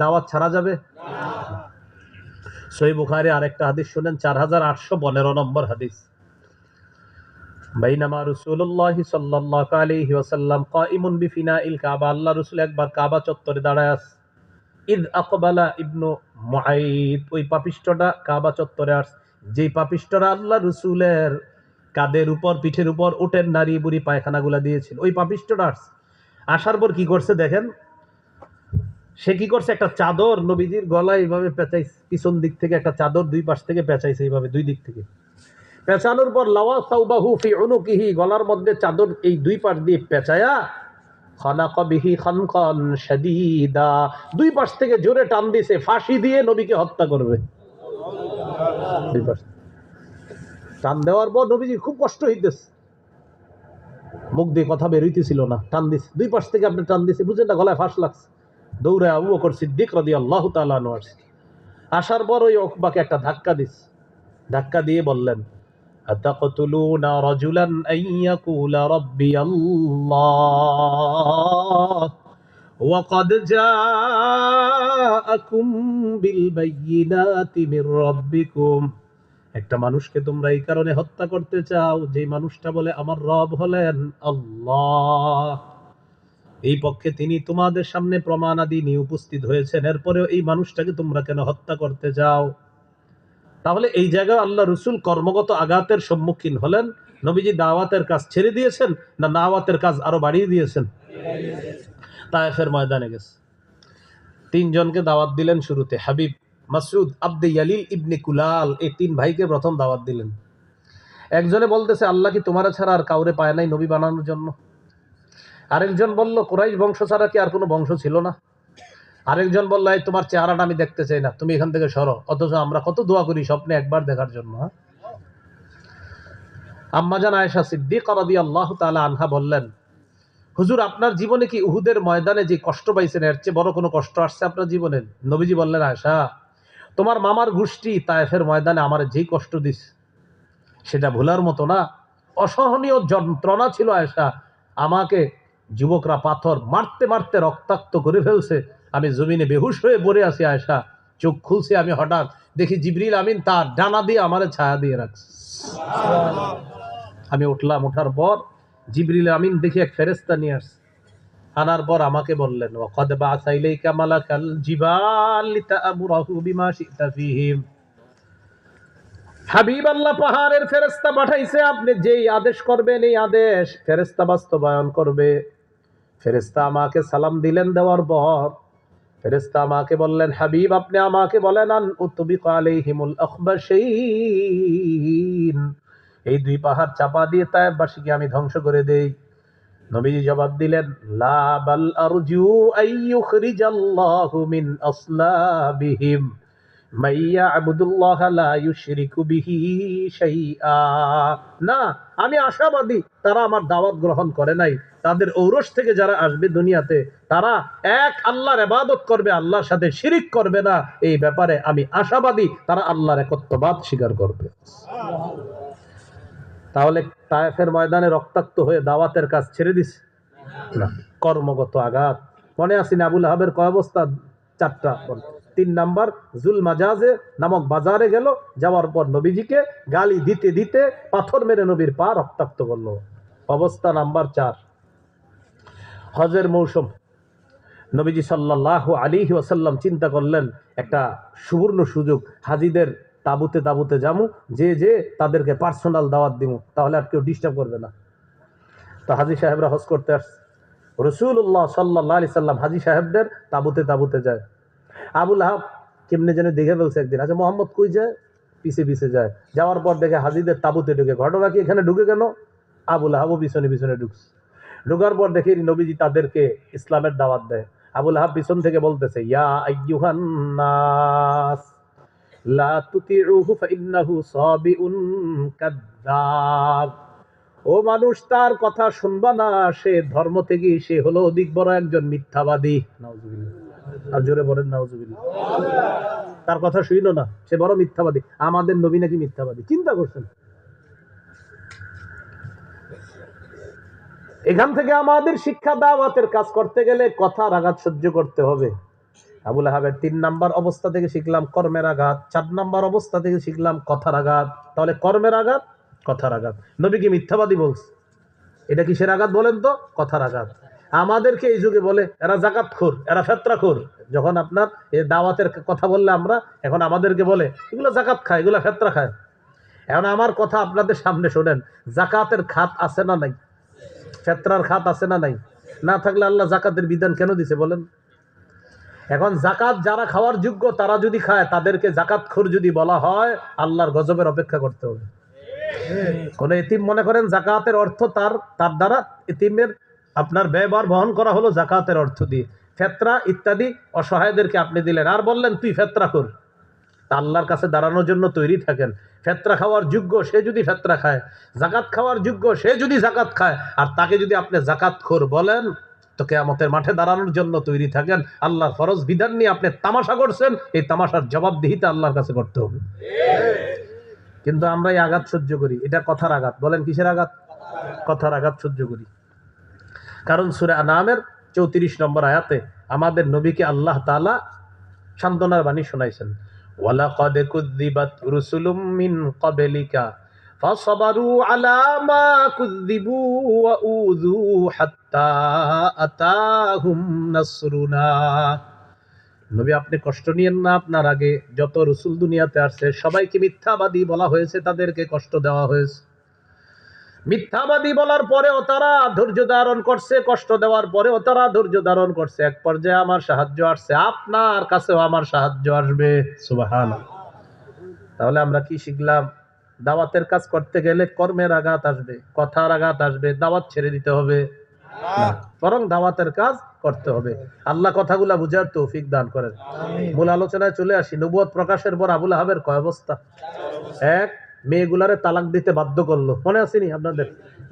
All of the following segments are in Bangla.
দাওয়াত ছাড়া যাবে? সই বুখারে আরেকটা হাদিস শুনেন, চার হাজার আটশো পনেরো নম্বর হাদিস। বাইনামা রসুল্লাহ সাল্লাহ আলাইহি ওয়াসাল্লাম কাইমুন বিফিনাইল কাবা, আল্লাহ রসুল একবার কাবা চত্বরে দাঁড়ায় আস। ইদ আকবালা ইবনু ওই পাপিষ্টটা কাবা চত্বরে আস। যেই পাপিষ্টরা আল্লাহ রসুলের কাদের উপর, পিঠের উপর, উটের নারী বুড়ি পায়খানাগুলা দিয়েছিল, ওই পাপিষ্টটা আস। আসার পর কি করছে দেখেন? সে কি করছে? একটা চাদর নবীজির গলায় এইভাবে পেঁচাই পিছন দিক থেকে একটা চাদর দুই পাশ থেকে পেঁচাইছে এইভাবে, দুই দিক থেকে। পেঁচানোর পর লাওয়া সাউবাহু ফি উনুকিহি, গলার মধ্যে চাদর এই দুই পাশ দিয়ে পেঁচায়া খানাকা বিহি খানকান শাদীদা। দুই পাশ থেকে জোরে টান দিছে, ফাঁসি দিয়ে নবীকে হত্যা করবে। দুই পাশ। টান দেওয়ার পর নবীজি খুব কষ্ট হইতেছে। মুখ দিয়ে কথা বের হইতেছিল না, টান দিছে। দুই পাশ থেকে আপনি টান দিছে, বুঝেন না গলায় ফাঁস লাগছে। দৌড়ে আবু বকর সিদ্দিক রাদি আল্লাহ তাআলা আনহু আসছে আসার পর ওই ওকবাকে একটা ধাক্কা দিস ধাক্কা দিয়ে বললেন أتقتلون رجلا أن يقول ربي الله وقد جاءكم بالبينات من ربكم একটা মানুষকে তোমরা এই কারণে হত্যা করতে চাও যে মানুষটা বলে আমার রব হলেন আল্লাহ এই পক্ষে তিনি তোমাদের সামনে প্রমাণাদি নিয়ে উপস্থিত হয়েছেন। এরপরেও এই মানুষটাকে তোমরা কেন হত্যা করতে যাও? তাহলে এই জায়গায় আল্লাহ রসুল কর্মগত আঘাতের সম্মুখীন হলেন। নবীজি দাওয়াতের কাজ ছেড়ে দিয়েছেন না নাওয়াতের কাজ আরও বাড়িয়ে দিয়েছেন? তায়েফের ময়দানে গেছে। তিনজনকে দাওয়াত দিলেন শুরুতে। হাবিব মাসুদ আব্দে ইয়ালিল, ইবনে কুলাল, এই তিন ভাইকে প্রথম দাওয়াত দিলেন। একজনে বলতেছে, আল্লাহ কি তোমার ছাড়া আর কাউরে পায় নাই নবী বানানোর জন্য? আরেকজন বলল, কোরাইশ বংশ ছাড়া কি আর কোনো বংশ ছিল না? আরেকজন বলল, এই তোমার চেহারাটা আমি দেখতে চাই না, তুমি এখান থেকে সরো। অথচ আমরা কত দোয়া করি স্বপ্নে একবার দেখার জন্য হ্যাঁ? আম্মাজান আয়েশা সিদ্দিক রাদি আল্লাহ তাআলা আনহা বললেন, হুজুর, আপনার জীবনে কি উহুদের ময়দানে যে কষ্ট পাইছেন, এর চেয়ে বড় কোনো কষ্ট আসছে আপনার জীবনে? নবীজি বললেন, আয়েশা, তোমার মামার গোষ্ঠী তায়েফের ময়দানে আমার যেই কষ্ট দিস, সেটা ভুলার মতো না। অসহনীয় যন্ত্রণা ছিল আয়েশা, আমাকে যুবকরা পাথর মারতে মারতে রক্তাক্ত করে ফেলছে। আমি জমিনে বেহুশ হয়ে পড়ে আছি, আয়েশা। চোখ খুলছে আমি হঠাৎ। দেখি জিবরিল আমিন তার ডানা দিয়ে আমার ছায়া দিয়ে রাখছে। আমি উঠলাম ওঠার পর জিবরিল আমিন দেখি এক ফেরেস্তা নিয়ে আসছে। আনার পর আমাকে বললেন হাবিব আল্লাহ পাহাড়ের ফেরেস্তা পাঠাইছে, আপনি যেই আদেশ করবেন, এই আদেশ ফেরেস্তা বাস্তবায়ন করবে। ফেরেস্তা আমাকে সালাম দিলেন দেওয়ার পর ফেরেস্তা আমাকে বললেন, হাবিব, আপনি আমাকে বলেন, আন উতবিক আলাইহিমুল এই দুই পাহাড় চাপা দিয়ে তায়েববাসীকে আমি ধ্বংস করে দেই। নবীজি জবাব দিলেন, লা বাল আরজু আইয়ুখরিজাল্লাহু মিন আসলাবিহিম। না, আমি আশাবাদী, তারা আমার দাওয়াত গ্রহণ করে নাই। তাদের ঔরস থেকে যারা আসবে দুনিয়াতে, তারা এক আল্লাহর ইবাদত করবে, আল্লাহর সাথে শিরিক করবে না। এই ব্যাপারে আমি আশাবাদী, তারা আল্লাহর একত্ববাদ স্বীকার করবে। তাহলে তায়েফের ময়দানে রক্তাক্ত হয়ে দাওয়াতের কাজ ছেড়ে দিছে? না, কর্মগত আঘাত। মনে আছি আবুল হাবের কয় অবস্থা? চারটা। তিন নাম্বার, জুল মাজাজে নামক বাজারে গেল, যাওয়ার পর নবীজিকে গালি দিতে দিতে পাথর মেরে নবীর পা রক্তাক্ত করল। অবস্থা নাম্বার চার। হজের মৌসুম। নবীজি সাল্লাহ আলী ওয়াসাল্লাম চিন্তা করলেন, একটা সুবর্ণ সুযোগ, হাজিদের তাবুতে তাবুতে যামু, যে যে তাদেরকে পার্সোনাল দাওয়াত দিমু, তাহলে আর কেউ ডিস্টার্ব করবে না। তো হাজি সাহেবরা হজ করতে আসছে। রসুল্লাহ সাল্লাহ আলি সাল্লাম হাজি সাহেবদের তাবুতে তাবুতে যায়। আবুল আহাব কেমনে যেন দেখে ফেলছে একদিন। আচ্ছা মোহাম্মদ কই যায়? পিছে পিছে যায়। যাওয়ার পর দেখে হাজিদের তাবুতে ঢুকে। ঘটনা কি এখানে ঢুকে কেন? আবুল আহাবও পিছনে পিছনে ঢুকছে। ঢুকার পর দেখি নবীজি তাদেরকে ইসলামের দাওয়াত দেয়। আবুল আহাব পিছন থেকে বলতেছে, ইয়া ও মানুষ তার কথা শুনবা না, সে ধর্ম থেকে সে হলো অধিক বড় একজন মিথ্যাবাদী। নাউজুবিল্লাহ। আর জোরে বলেন, নাউজুবিল্লাহ। তার কথা শুইল না, সে বড় মিথ্যাবাদী। আমাদের নবী নাকি মিথ্যাবাদী? চিন্তা করছেন। এখান থেকে আমাদের শিক্ষা দাওয়াতের কাজ করতে গেলে কথা আঘাত সহ্য করতে হবে। আবুল আহাবের তিন নাম্বার অবস্থা থেকে শিখলাম কর্মের আঘাত, চার নাম্বার অবস্থা থেকে শিখলাম কথার আঘাত তাহলে কর্মের আঘাত কথার আঘাত নবী কি মিথ্যাবাদী বলছে? এটা কিসের আঘাত বলেন তো? কথার আঘাত আমাদেরকে এই যুগে বলে, এরা জাকাত খোর, এরা ফেতরা খোর। যখন আপনার এই দাওয়াতের কথা বললে আমরা, এখন আমাদেরকে বলে, এগুলো জাকাত খায়, এগুলো ফেতরা খায়। এখন আমার কথা আপনাদের সামনে শোনেন, জাকাতের খাত আছে না নাই? ফেতরার খাত আছে না নাই? না থাকলে আল্লাহ জাকাতের বিধান কেন দিছে বলেন? এখন জাকাত যারা খাওয়ার যোগ্য, তারা যদি খায়, তাদেরকে জাকাত খোর যদি বলা হয়, আল্লাহর গজবের অপেক্ষা করতে হবে। কোন এতিম মনে করেন, জাকাতের অর্থ তার তার দ্বারা এতিমের আপনার ব্যয়ভার বহন করা হলো জাকাতের অর্থ দিয়ে। ফেতরা ইত্যাদি অসহায়দেরকে আপনি দিলেন। আর বললেন, তুই ফেতরা কর। তা আল্লাহর কাছে দাঁড়ানোর জন্য তৈরি থাকেন। ফেতরা খাওয়ার যোগ্য সে যদি ফেতরা খায়, জাকাত খাওয়ার যোগ্য সে যদি জাকাত খায়, আর তাকে যদি আপনি জাকাত খোর বলেন, তো কেয়ামতের মাঠে দাঁড়ানোর জন্য তৈরি থাকেন। আল্লাহর ফরজ বিধান নিয়ে আপনি তামাশা করছেন, এই তামাশার জবাবদিহিতা আল্লাহর কাছে করতে হবে। কিন্তু আমরা এই আঘাত সহ্য করি। এটা কথার আঘাত। বলেন, কিসের আঘাত? কথার আঘাত সহ্য করি। কারণ সুরে নামের চৌত্রিশ নম্বর আয়াতে আমাদের নবীকে আল্লাহ তালা সান্ত্বনার বাণী শোনাইছেন ওয়ালাকাদ কুযযিবাত রুসুলুম মিন ক্বাবলিকা فصبروا على ما كذبوا وأوذوا حتى أتاهم نصرنا নবী আপনি কষ্ট নিয়েন না আপনার আগে যত রসুল দুনিয়াতে আসছে সবাইকে মিথ্যাবাদী বলা হয়েছে তাদেরকে কষ্ট দেওয়া হয়েছে মিথ্যাবাদী বলার পরেও তারা ধৈর্য ধারণ করছে কষ্ট দেওয়ার পরেও তারা ধৈর্য ধারণ করছে। এক পর্যায়ে আমার সাহায্য আসছে। আপনার কাছেও আমার সাহায্য আসবে। সুবাহান তাহলে আমরা কি শিখলাম? দাওয়াতের কাজ করতে গেলে কর্মের আঘাত আসবে কথার আঘাত আসবে দাওয়াত ছেড়ে দিতে হবে। বরং দাওয়াতের কাজ করতে হবে। আল্লাহ কথাগুলা বুঝার তৌফিক দান করেন। মূল আলোচনায় চলে আসি। নবুয়ত প্রকাশের পর আবুল আহাবের কয় অবস্থা? এক মেয়েগুলারে তালাক দিতে বাধ্য করল। মনে আসেনি আপনাদের?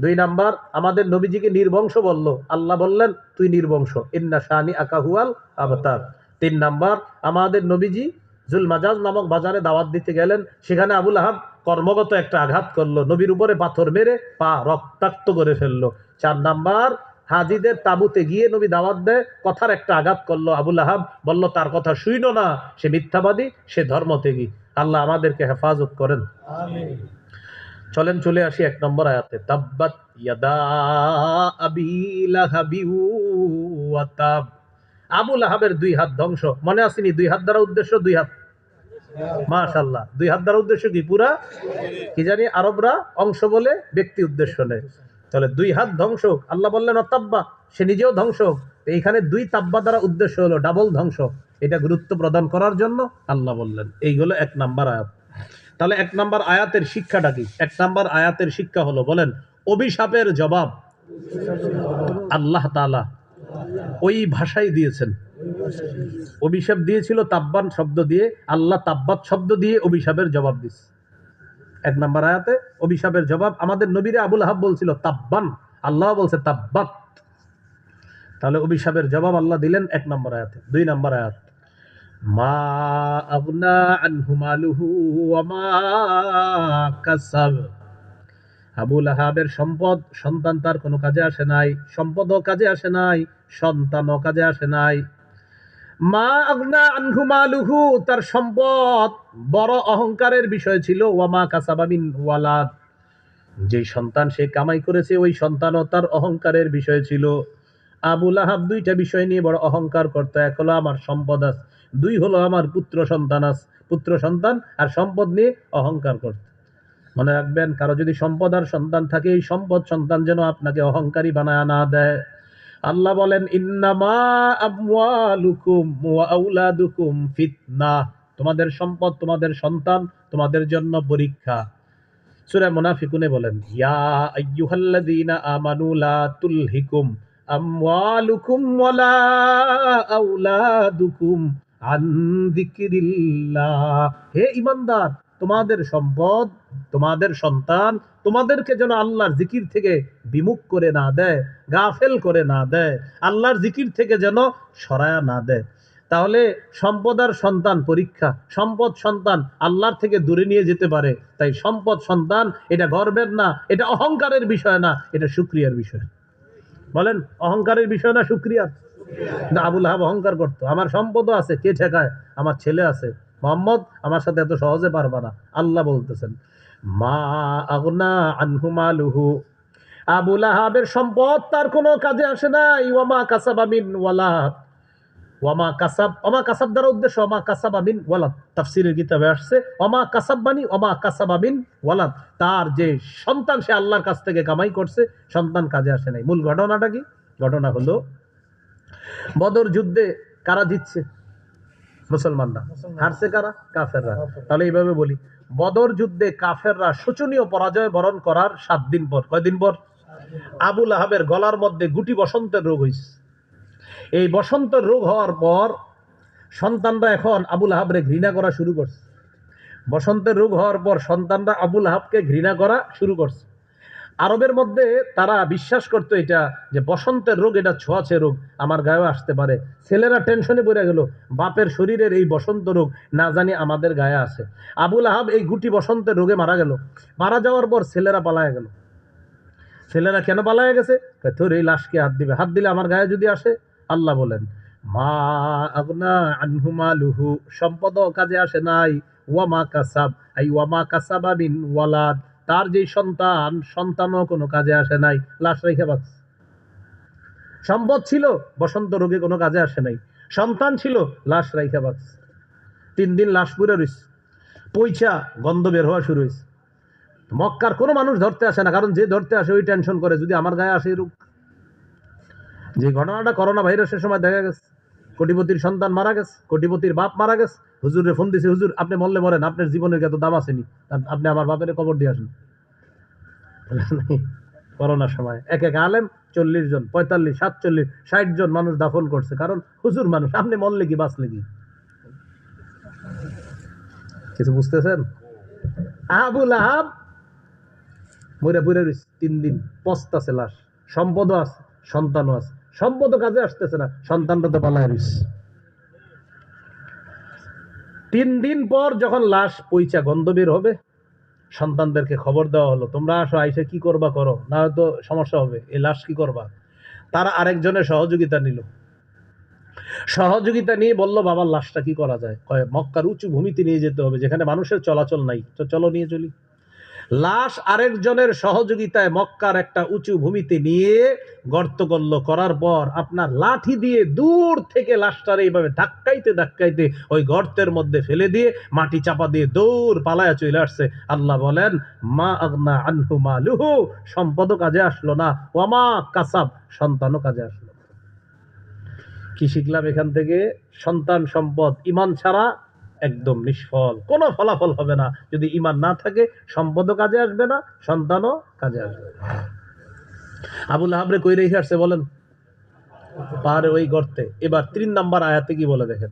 দুই নাম্বার, আমাদের নবীজিকে নির্বংশ বলল। আল্লাহ বললেন, তুই নির্বংশ। ইন্না শানি আকাহুয়াল আবতার। তিন নাম্বার, আমাদের নবীজি জুল মাজাজ নামক বাজারে দাওয়াত দিতে গেলেন। সেখানে আবুল আহাব কর্মগত একটা আঘাত করল। নবীর উপরে পাথর মেরে পা রক্তাক্ত করে ফেলল। চার নাম্বার, হাজিদের তাবুতে গিয়ে নবী দাওয়াত দেয়। কথার একটা আঘাত করল আবুল আহাব। বলল, তার কথা শুইল না। সে মিথ্যাবাদী, সে ধর্মত্যাগী। আল্লাহ আমাদেরকে হেফাজত করেন। চলেন চলে আসি এক নম্বর আয়াতে। তাব্বাত ইয়াদা আবি লাহাবি ওয়া তাব। আবুল আহাবের দুই হাত ধ্বংস। মনে আসেনি দুই হাত দ্বারা উদ্দেশ্য দুই হাত? মাশাল্লাহ দুই হাত দ্বারা উদ্দেশ্য কি? পুরা? কি জানি? আরবরা অংশ বলে ব্যক্তি উদ্দেশ্য নেয়। তাহলে দুই হাত ধ্বংস আল্লাহ বললেন অতাব্বা সে নিজেও ধ্বংস এইখানে দুই তাব্বা দ্বারা উদ্দেশ্য হলো ডাবল ধ্বংস। এটা গুরুত্ব প্রদান করার জন্য আল্লাহ বললেন। এইগুলো এক নাম্বার আয়াত। তাহলে এক নাম্বার আয়াতের শিক্ষাটা কি? এক নাম্বার আয়াতের শিক্ষা হলো বলেন, অভিশাপের জবাব আল্লাহ তালা ওই ভাষাই দিয়েছেন। অভিশাপ দিয়েছিল তাব্বান শব্দ দিয়ে, আল্লাহ তাব্বাত শব্দ দিয়ে অভিশাপের জবাব দিচ্ছে এক নম্বর আয়াতে অভিশাপের জবাব আমাদের নবীরে আবুল আহাব বলছিল, তাব্বান। আল্লাহ বলছে, তাব্বাত। তাহলে অভিশাপের জবাব আল্লাহ দিলেন এক নম্বর আয়াতে। দুই নম্বর আয়াত। মা সম্পদ, সন্তান তার কোনো কাজে আসে নাই, সম্পদও কাজে আসে নাই, সন্তানও কাজে আসে নাই। মা আগনা আনহু মালুহু, তার সম্পদ বড় অহংকারের বিষয় ছিল ওয়ামা কাসাবামিন ওয়ালাদ। যে সন্তান সে কামাই করেছে, ওই সন্তানও তার অহংকারের বিষয় ছিল। আবুল আহাব দুইটা বিষয় নিয়ে বড় অহংকার করতো, এক হলো, আমার সম্পদ আছে। দুই হলো আমার পুত্র সন্তান আছে পুত্র সন্তান আর সম্পদ নিয়ে অহংকার করত। মনে রাখবেন, কারও যদি সম্পদ আর সন্তান থাকে, এই সম্পদ সন্তান যেন আপনাকে অহংকারী বানায় না দেয়। আল্লাহ বলেন, ইন্নামা ফিতনা। তোমাদের সম্পদ, তোমাদের সন্তান, তোমাদের জন্য পরীক্ষা। সূরা মুনাফিকুনে বলেন, ইয়া আইয়ুহাল্লাযীনা ওয়ালা হে ঈমানদার তোমাদের সম্পদ, তোমাদের সন্তান, তোমাদেরকে যেন আল্লাহর জিকির থেকে বিমুখ করে না দেয়, গাফেল করে না দেয়, আল্লাহর জিকির থেকে যেন সরায়া না দেয়। তাহলে সম্পদ আর সন্তান পরীক্ষা। সম্পদ সন্তান আল্লাহর থেকে দূরে নিয়ে যেতে পারে। তাই সম্পদ সন্তান, এটা গর্বের না, এটা অহংকারের বিষয় না, এটা সুক্রিয়ার বিষয়। বলেন, অহংকারের বিষয় না সুক্রিয়ার? আবুল আহাব অহংকার করতো। আমার সম্পদও আছে, কে ঠেকায়? আমার ছেলে আছে। মোহাম্মদ, আমার সাথে এত সহজে পারবা না। আল্লাহ বলতেছেন, মা আগনা আবুল আহাবের সম্পদ তার কোনো কাজে আসে নাই। ওয়ামা ওয়ামা কাসাব অমা কাসাব দ্বারা উদ্দেশ্য অমা কাসাবাবিন ওয়ালাদ। তাফসিরের কিতাবে আসছে অমা কাসাব্বানি অমা কাসাবাবিন ওয়ালাদ। তার যে সন্তান সে আল্লাহর কাছ থেকে কামাই করছে, সন্তান কাজে আসে নাই। মূল ঘটনাটা কি? ঘটনা হলো বদর যুদ্ধে কারা জিতছে? মুসলমানরা। হারছে কারা? কাফেররা। তাহলে এইভাবে বলি। বদর যুদ্ধে কাফেররা শোচনীয় পরাজয় বরণ করার সাত দিন পর। কয়দিন পর? আবুল আহাবের গলার মধ্যে গুটি বসন্তের রোগ হয়েছে এই বসন্তের রোগ হওয়ার পর সন্তানরা এখন আবুল আহাবরে ঘৃণা করা শুরু করছে। বসন্তের রোগ হওয়ার পর সন্তানরা আবুল আহাবকে ঘৃণা করা শুরু করছে। আরবের মধ্যে তারা বিশ্বাস করতো এটা যে বসন্তের রোগ, এটা ছোঁয়াছে রোগ, আমার গায়েও আসতে পারে। ছেলেরা টেনশনে পড়ে গেল, বাপের শরীরের এই বসন্ত রোগ, না জানি আমাদের গায়ে আছে। আবুল আহাব এই গুটি বসন্তের রোগে মারা গেল। মারা যাওয়ার পর ছেলেরা পালায় গেল। ছেলেরা কেন পালায় গেছে? তোর এই লাশকে হাত দিবে। হাত দিলে আমার গায়ে যদি আসে? আল্লাহ বলেন, মা আগনা আনহুমা লুহু সম্পদ কাজে আসে নাই। ওয়ামা কাসাব এই ওয়ামা কাসাবা বিন ওয়ালাদ। তার যে সন্তান, সন্তানও কোনো কাজে আসে নাই। লাশ রেখে বাঁচছে সম্পদ ছিল, বসন্ত রোগে কোনো কাজে আসে নাই। সন্তান ছিল, লাশ রেখে বাঁচছে তিন দিন লাশ পুরে রইছে পয়সা গন্ধ বের হওয়া শুরু হয়েছে মক্কার কোনো মানুষ ধরতে আসে না, কারণ যে ধরতে আসে ওই টেনশন করে, যদি আমার গায়ে আসে রোগ। যে ঘটনাটা করোনা ভাইরাসের সময় দেখা গেছে কোটিপতির সন্তান মারা গেছে, কোটিপতির বাপ মারা গেছে। হুজুরে ফোন দিছে, হুজুর, আপনি মরলে মরেন, আপনার জীবনের কত দাম আসেনি আপনি আমার বাপের কবর দিয়ে আসেন। করোনার সময়। এক এক আলেম, চল্লিশ জন, পঁয়তাল্লিশ, সাতচল্লিশ, ষাট জন মানুষ দাফন করছে। কারণ হুজুর মানুষ, আপনি মরলে কি, বাঁচলে কি? কিছু বুঝতেছেন? আবুল আহাব মরে বুড়ে তিন দিন, পস্তাছে লাশ। সম্পদও আছে, সন্তানও আছে। সম্পদও কাজে আসতেছে না সন্তানটা তো পালায় তিন দিন পর যখন লাশ পইচা গন্ধ বের হবে, সন্তানদেরকে খবর দেওয়া হলো, তোমরা আসো, আইসে কি করবা করো? না হয়তো সমস্যা হবে এই লাশ কি করবা? তারা আরেকজনের সহযোগিতা নিল। সহযোগিতা নিয়ে বলল বাবার লাশটা কি করা যায়? কয়, মক্কার উঁচু ভূমিতে নিয়ে যেতে হবে, যেখানে মানুষের চলাচল নাই। তো চলো নিয়ে চলি। লাশ আরেকজনের সহযোগিতায় মক্কার একটা উঁচু ভূমিতে নিয়ে গর্ত করল করার পর আপনার লাঠি দিয়ে দূর থেকে লাশটার এইভাবে ধাক্কাইতে ধাক্কাইতে ওই গর্তের মধ্যে ফেলে দিয়ে মাটি চাপা দিয়ে দৌড় পালায় চলে আসছে। আল্লাহ বলেন, মা আগনা আনহু মালুহু সম্পদও কাজে আসলো না। ওয়ামা কাসাব সন্তানও কাজে আসলো। কি শিখলাম এখান থেকে? সন্তান সম্পদ, ইমান ছাড়া একদম নিষ্ফল। কোনো ফলাফল হবে না। যদি ইমান না থাকে, সম্পদও কাজে আসবে না, সন্তানও কাজে আসবে না। আবুল আহাবরে কই রেখে আসছে বলেন? পাহাড়ে ওই গর্তে। এবার তিন নাম্বার আয়াতে কি বলে দেখেন?